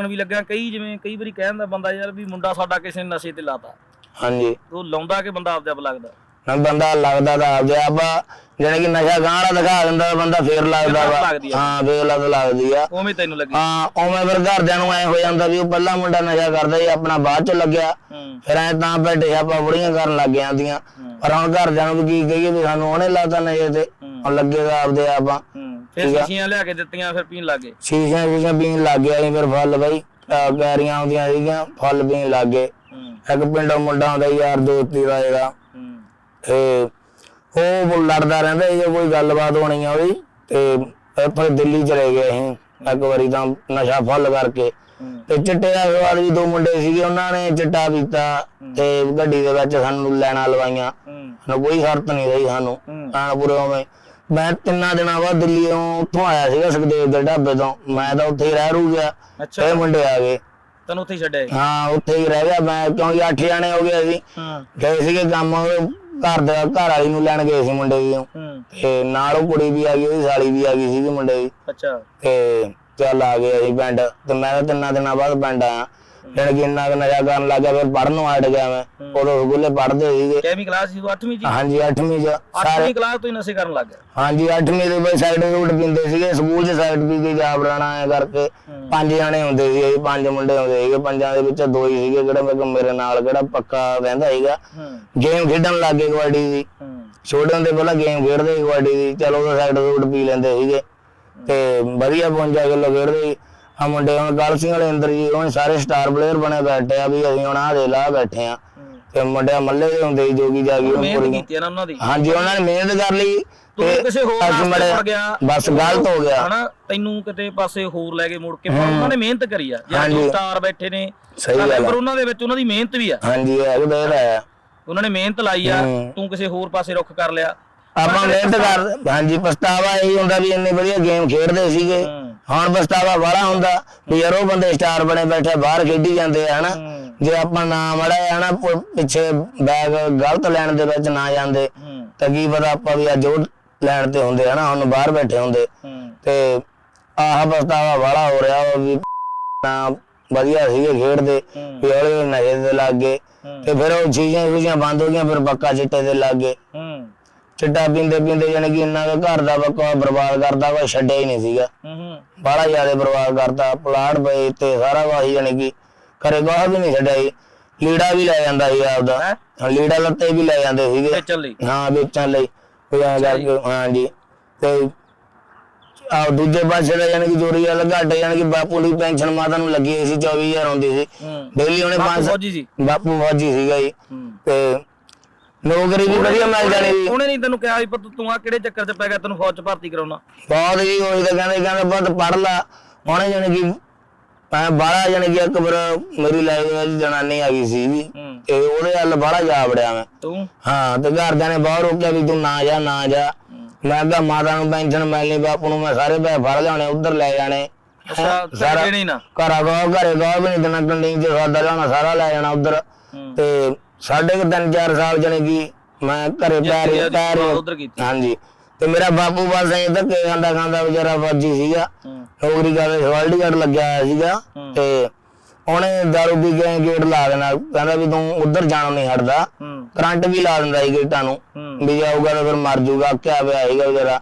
ਰੋਕਣ ਵੀ ਲੱਗਾ ਕਈ ਜਿਵੇਂ ਕਈ ਵਾਰੀ ਕਹਿ ਦਿੰਦਾ ਬੰਦਾ ਯਾਰ ਵੀ ਮੁੰਡਾ ਸਾਡਾ ਕਿਸੇ ਨੇ ਨਸ਼ੇ ਤੇ ਲਾਤਾ। ਹਾਂਜੀ। ਉਹ ਲਾਉਂਦਾ ਕਿ ਬੰਦਾ ਆਪਦੇ ਆਪ ਲੱਗਦਾ? ਨਾ ਬੰਦਾ ਲੱਗਦਾ ਤਾਂ ਆਪਦੇ ਆਪ ਜਿਹੜੇ ਕਿ ਨਸ਼ਾ ਗਾਂੜਾ ਦਿਖਾ ਦਿੰਦਾ ਬੰਦਾ ਫੇਰ ਲੱਗਦਾ ਵਾ। ਲੱਗਦੀ ਆ। ਹਾਂ ਫੇਰ ਲੱਤ ਲੱਗਦੀ ਆ। ਉਵੇਂ ਤੈਨੂੰ ਲੱਗੀ। ਹਾਂ ਉਵੇਂ ਫਿਰ ਘਰਦਿਆਂ ਨੂੰ ਐ ਹੋ ਜਾਂਦਾ ਵੀ ਉਹ ਪਹਿਲਾਂ ਮੁੰਡਾ ਨਸ਼ਾ ਕਰਦਾ ਸੀ ਆਪਣਾ ਬਾਅਦ ਚ ਲੱਗਿਆ। ਹੂੰ। ਫਿਰ ਐ ਤਾਂ ਬੈਠੇ ਆਪਾਂ ਬੁੜੀਆਂ ਕਰਨ ਲੱਗ ਜਾਂਦੀਆਂ। ਹੂੰ। ਪਰ ਹੁਣ ਘਰਦਿਆਂ ਨੂੰ ਵੀ ਕੀ ਕਹੀਏ ਵੀ ਸਾਨੂੰ ਉਹਨੇ ਲਾਤਾ ਨਸ਼ੇ ਤੇ। ਹੁਣ ਲੱਗੇਗਾ ਆਪਦੇ ਆਪਾਂ ਹੂੰ ਫਿਰ ਸ਼ੀਸ਼ੀਆਂ ਲਿਆ ਕੇ ਦਿੱਤੀਆਂ ਫਿਰ ਪੀਣ ਲੱਗੇ ਸ਼ੀਸ਼ੀਆਂ ਸ਼ੀਸ਼ੀਆਂ ਪੀਣ ਲੱਗ ਗਿਆ ਫਿਰ ਫੁੱਲ ਬਈ ਗੈਰੀਆਂ ਆਉਂਦੀਆਂ ਸੀਗੀਆਂ ਫੁੱਲ ਪੀਣ ਲੱਗ ਗਏ। ਇੱਕ ਪਿੰਡੋਂ ਮੁੰਡਾ ਆਉਂਦਾ ਯਾਰ ਦੋਸਤੀ ਦਾ ਹੂੰ। ਤੇ ਉਹ ਲੜਦਾ ਰਹਿੰਦਾ ਜੇ ਕੋਈ ਗੱਲਬਾਤ ਹੋਣੀ ਆ ਉਹਦੀ ਤੇ ਇੱਥੇ ਦਿੱਲੀ ਚਲੇ ਗਏ ਅਸੀਂ ਇੱਕ ਵਾਰੀ ਤਾਂ ਨਸ਼ਾ ਫੁੱਲ ਕਰਕੇ। ਤੇ ਚਿੱਟੇ ਦਾ ਸਵਾਲ ਵੀ ਦੋ ਮੁੰਡੇ ਸੀਗੇ ਉਹਨਾਂ ਨੇ ਚਿੱਟਾ ਪੀਤਾ ਤੇ ਗੱਡੀ ਦੇ ਵਿੱਚ ਸਾਨੂੰ ਲੈਣਾ ਲਵਾਈਆਂ। ਸਾਨੂੰ ਕੋਈ ਸ਼ਰਤ ਨਹੀਂ ਰਹੀ ਸਾਨੂੰ। ਆਣ ਪੂਰੇ ਉਵੇਂ। ਮੈਂ ਤਿੰਨਾਂ ਦਿਨਾਂ ਬਾਅਦ ਦਿੱਲੀੋਂ ਉੱਥੋਂ ਆਇਆ ਸੀਗਾ ਸੁਖਦੇਵ ਦੇ ਢਾਬੇ ਤੋਂ। ਮੈਂ ਤਾਂ ਉੱਥੇ ਹੀ ਰਹਿ ਰੂ ਗਿਆ। ਅੱਛਾ। ਇਹ ਮੁੰਡੇ ਆ ਗਏ। ਤੈਨੂੰ ਉੱਥੇ ਹੀ ਛੱਡਿਆ ਸੀ? ਹਾਂ ਉੱਥੇ ਹੀ ਰਹਿ ਗਿਆ। ਮੈਂ ਕਿਉਂਕਿ ਅੱਠ ਜਾਣੇ ਹੋ ਗਏ ਸੀ ਹੂੰ। ਗਏ ਸੀਗੇ ਕੰਮ ਘਰ ਦੇ ਘਰ ਵਾਲੀ ਨੂੰ ਲੈਣ ਗਏ ਸੀ ਮੁੰਡੇ ਦੀ ਹੂੰ। ਤੇ ਨਾਲ ਉਹ ਕੁੜੀ ਵੀ ਆ ਗਈ ਉਹਦੀ ਸਾਲੀ ਵੀ ਆ ਗਈ ਸੀਗੀ ਮੁੰਡੇ ਦੀ। ਅੱਛਾ। ਤੇ ਚੱਲ ਆ ਗਏ ਅਸੀਂ ਪਿੰਡ। ਤੇ ਮੈਂ ਤਾਂ ਤਿੰਨਾਂ ਦਿਨਾਂ ਬਾਅਦ ਪਿੰਡ ਆਇਆ। ਕਿ ਇੰਨਾ ਕੁ ਨਸ਼ਾ ਕਰਨ ਲੱਗ ਗਿਆ ਫਿਰ ਪੜਨ ਨੂੰ ਹਟ ਗਿਆ ਮੈਂ। ਉਦੋਂ ਸਕੂਲੇ ਪੜ੍ਹਦੇ ਸੀਗੇ। ਕਿੰਨੀ ਕਲਾਸ ਸੀ ਤੂੰ 8ਵੀਂ ਚ? ਹਾਂਜੀ 8ਵੀਂ ਚ। 8ਵੀਂ ਕਲਾਸ ਤੋਂ ਹੀ ਨਸ਼ੇ ਕਰਨ ਲੱਗ ਗਿਆ ਹਾਂਜੀ 8ਵੀਂ ਦੇ ਬਈ ਸਾਈਡ ਰੂਟ ਪੀਂਦੇ ਸੀਗੇ ਸਕੂਲ ਚ ਸਾਈਡ ਪੀ ਕੇ ਜਾ ਬਰਾਣਾ ਐ ਕਰਕੇ। ਪੰਜ ਜਾਣੇ ਹੁੰਦੇ ਸੀ ਅਸੀਂ ਪੰਜ ਮੁੰਡੇ ਹੁੰਦੇ ਸੀਗੇ। ਪੰਜਾਂ ਦੇ ਵਿੱਚ ਦੋ ਹੀ ਸੀਗੇ ਕਿਹੜਾ ਮੇਰੇ ਮੇਰੇ ਨਾਲ ਕਿਹੜਾ ਪੱਕਾ ਰਹਿੰਦਾ ਸੀਗਾ। ਗੇਮ ਖੇਡਣ ਲੱਗ ਗਏ ਕਬੱਡੀ ਦੀ। ਛੋਟੇ ਹੁੰਦੇ ਪਹਿਲਾਂ ਗੇਮ ਖੇਡਦੇ ਕਬੱਡੀ ਦੀ। ਚਲੋ ਉਹ ਸਾਈਡ ਰੂਟ ਪੀ ਲੈਂਦੇ ਸੀਗੇ। ਤੇ ਵਧੀਆ 52 ਕਿਲੋ ਖੇਡਦੇ ਸੀ। ਆ ਮੁੰਡੇ ਹੁਣ ਗਲ ਸਿੰਘ ਵਾਲੇ ਅੰਦਰ ਜੀ ਹੁਣ ਸਾਰੇ ਸਟਾਰ ਪਲੇਅਰ ਬਣੇ ਬੈਠੇ ਆ ਵੀ ਅਸੀਂ ਹੁਣ ਆ ਦੇ ਲਾ ਬੈਠੇ ਆ। ਤੇ ਮੁੰਡੇ ਮੱਲੇ ਦੇ ਹੁੰਦੇ ਸੀ ਜੋਗੀ ਜਾਗੀ ਉਹ ਮਿਹਨਤ ਕੁੜੀਆਂ। ਕੀਤੀ ਆ ਨਾ ਉਹਨਾਂ ਦੀ। ਹਾਂਜੀ ਉਹਨਾਂ ਨੇ ਮਿਹਨਤ ਕਰ ਲਈ। ਤੂੰ ਤੇ ਕਿਸੇ ਹੋਰ ਰਾਸਤੇ ਮੜੇ- ਪੜ ਗਿਆ ਬਸ ਗਲਤ ਹੋ ਗਿਆ। ਹਨਾ ਤੈਨੂੰ ਕਿਤੇ ਪਾਸੇ ਹੋਰ ਲੈ ਕੇ ਮੁੜ ਕੇ ਪਰ ਉਹਨਾਂ ਨੇ ਮਿਹਨਤ ਕਰੀ ਆ। ਜਾਂ ਹਾਂਜੀ। ਦੋ ਸਟਾਰ ਬੈਠੇ ਨੇ ਸਹੀ ਗੱਲ ਆ। ਪਰ ਉਹਨਾਂ ਦੇ ਵਿੱਚ ਉਹਨਾਂ ਦੀ ਮਿਹਨਤ ਵੀ ਆ। ਹਾਂਜੀ ਇਹ ਵੀ ਦੇਰ ਆਇਆ ਉਹਨਾਂ ਨੇ ਮਿਹਨਤ ਲਾਈ ਆ। ਤੂੰ ਕਿਸੇ ਹੋਰ ਪਾਸੇ ਰੁੱਖ ਕਰ ਲਿਆ। ਆਪਾਂ ਮਿਹਨਤ ਕਰ ਹਾਂਜੀ ਪਛਤਾਵਾ ਇਹੀ ਹੁੰਦਾ ਵੀ ਇੰਨੇ ਵਧੀਆ ਗੇਮ ਖੇਡਦੇ ਸੀਗੇ। ਹੁਣ ਪਛਤਾਵਾ ਬੜਾ ਹੁੰਦਾ ਵੀ ਯਾਰ ਉਹ ਬੰਦੇ ਸਟਾਰ ਬਣੇ ਬੈਠੇ ਬਾਹਰ ਖੇਡੀ ਜਾਂਦੇ ਆ ਹਨਾ। ਜੇ ਆਪਾਂ ਨਾ ਮੜਾ ਹਨਾ ਪਿੱਛੇ ਬੈਗ ਗਲਤ ਲੈਣ ਦੇ ਵਿੱਚ ਨਾ ਜਾਂਦੇ ਤਾਂ ਕੀ ਪਤਾ ਆਪਾਂ ਵੀ ਅੱਜ ਉਹ ਲੈਣ ਤੇ ਹੁੰਦੇ ਹਨਾ? ਹੁਣ ਬਾਹਰ ਬੈਠੇ ਹੁੰਦੇ। ਤੇ ਆਹ ਪਛਤਾਵਾ ਬੜਾ ਹੋ ਰਿਹਾ ਵਾ ਵੀ ਨਾ ਵਧੀਆ ਸੀਗੇ ਖੇਡਦੇ। ਵੀ ਹੌਲੀ ਹੌਲੀ ਨਸ਼ੇ ਦੇ ਲੱਗ ਗਏ। ਤੇ ਫਿਰ ਉਹ ਚੀਜ਼ਾਂ ਚੀਜ਼ਾਂ ਬੰਦ ਹੋ ਗਈਆਂ ਫਿਰ ਪੱਕਾ ਚਿੱਟੇ ਦੇ ਲੱਗ ਗਏ। ਚਿੱਟਾ ਪੀਂਦੇ ਪੀਂਦੇ ਜਾਨੀ ਕਿ ਇੰਨਾ ਘਰ ਦਾ ਵਕਵਾ ਬਰਬਾਦ ਕਰਦਾ ਵਾ ਛੱਡਿਆ ਹੀ ਨਹੀਂ ਸੀਗਾ। ਹੂੰ ਬੜਾ ਜ਼ਿਆਦਾ ਬਰਬਾਦ ਕਰਤਾ ਪਲਾਟ ਪਏ ਤੇ ਸਾਰਾ ਵਾਹੀ ਜਾਨੀ ਕਿ ਘਰੇ ਗਾਹ ਵੀ ਨਹੀਂ ਛੱਡਿਆ ਸੀ ਲੀੜਾ ਵੀ ਲੈ ਜਾਂਦਾ ਸੀ ਆਪਦਾ। ਹੈਂ? ਹਾਂ, ਲੀੜਾ ਲੱਤੇ ਵੀ ਲੈ ਜਾਂਦੇ ਸੀਗੇ। ਤੇ ਚੱਲੀ ਹਾਂ ਵੇਚਣ ਲਈ। ਕੋਈ ਐਂ ਕਰਕੇ ਹਾਂਜੀ ਤੇ ਆ ਦੂਜੇ ਪਾਸੇ ਦਾ ਜਾਨੀ ਕਿ ਜੋਰੀ ਵਾਲਾ ਘਾਟੇ ਜਾਨੀ ਕਿ ਬਾਪੂ ਦੀ ਪੈਨਸ਼ਨ ਮਾਤਾ ਨੂੰ ਲੱਗੀ ਹੋਈ ਸੀ 24000 ਆਉਂਦੀ ਸੀ। ਹੂੰ। ਡੇਲੀ ਉਹਨੇ ਬਾਪੂ ਫੌਜੀ ਸੀ? ਬਾਪੂ ਫੌਜੀ ਸੀਗਾ ਜੀ। ਹੂੰ। ਤੇ ਨੌਕਰੀ ਵੀ ਵਧੀਆ ਮਿਲ ਜਾਣੀ ਸੀ ਉਹਨੇ ਨਹੀਂ ਤੈਨੂੰ ਕਿਹਾ ਵੀ ਪੁੱਤ ਤੂੰ ਆ ਕਿਹੜੇ ਚੱਕਰ 'ਚ ਪੈ ਗਿਆ ਤੈਨੂੰ ਫੌਜ 'ਚ ਭਰਤੀ ਕਰਾਉਣਾ। ਬਹੁਤ ਜੀ ਉਹੀ ਤਾਂ ਕਹਿੰਦੇ ਕਹਿੰਦੇ ਬਹੁਤ ਪੜ ਲਾ। ਉਹਨੇ ਜਾਣੀ ਕਿ ਮੈਂ ਬਾਹਲਾ ਜਾਣੀ ਕਿ ਇੱਕ ਵਾਰ ਮੇਰੀ ਲਾਈਫ ਦੇ ਜਨਾਨੀ ਆ ਗਈ ਸੀ ਵੀ ਹੂੰ। ਤੇ ਉਹਦੇ ਹੱਲ ਬਾਹਲਾ ਜਾ ਵੜਿਆ ਮੈਂ। ਤੂੰ? ਹਾਂ ਤੇ ਘਰਦਿਆਂ ਨੇ ਬਹੁਤ ਰੋਕਿਆ ਵੀ ਤੂੰ ਨਾ ਜਾ ਨਾ ਜਾ। ਮੈਂ ਕਿਹਾ ਮਾਤਾ ਨੂੰ ਪੈਨਸ਼ਨ ਮਿਲਣੀ ਬਾਪੂ ਨੂੰ ਮੈਂ ਸਾਰੇ ਪੈਸੇ ਫੜ ਲਿਆਉਣੇ ਉਧਰ ਲੈ ਜਾਣੇ। ਅੱਛਾ ਸਾਰਾ ਦੇਣੀ ਨਾ। ਘਰਾਂ ਗੋ ਘਰੇ ਗੋ ਵੀ ਨਹੀਂ ਦੇਣਾ ਕੰਡਿੰਗ ਚ ਸੌਦਾ ਲਿਆਉਣਾ ਸਾਰਾ ਲੈ ਜਾਣਾ ਉਧਰ। ਹੂੰ। ਤੇ ਸਾਢੇ ਕੁ ਤਿੰਨ ਚਾਰ ਸਾਲ ਜਾਣੀ ਕਿ ਮੈਂ ਘਰੇ ਪੈਰ ਪੈਰ ਉਧਰ ਕੀਤੀ। ਹਾਂਜੀ। ਤੇ ਮੇਰਾ ਬਾਪੂ ਬਸ ਐਂ ਧੱਕੇ ਖਾਂਦਾ ਖਾਂਦਾ ਵਿਚਾਰਾ ਫੌਜੀ ਸੀਗਾ। ਨੌਕਰੀ ਕਰਦੇ ਸਵਾਲਡੀ ਗਾਰਡ ਲੱਗਿਆ ਹੋਇਆ ਸੀਗਾ। ਤੇ ਉਹਨੇ ਦਾਰੂ ਪੀ ਕੇ ਗੇਟ ਲਾ ਦੇਣਾ। ਕਹਿੰਦਾ ਵੀ ਤੂੰ ਉਧਰ ਜਾਣੋਂ ਨਹੀਂ ਹਟਦਾ। ਕਰੰਟ ਵੀ ਲਾ ਦਿੰਦਾ ਸੀ ਗੇਟਾਂ ਨੂੰ। ਵੀ ਜਾਊਗਾ ਤਾਂ ਫਿਰ ਮਰ ਜਾਊਗਾ। ਕਿਆ ਪਿਆ ਸੀਗਾ ਵਿਚਾਰਾ।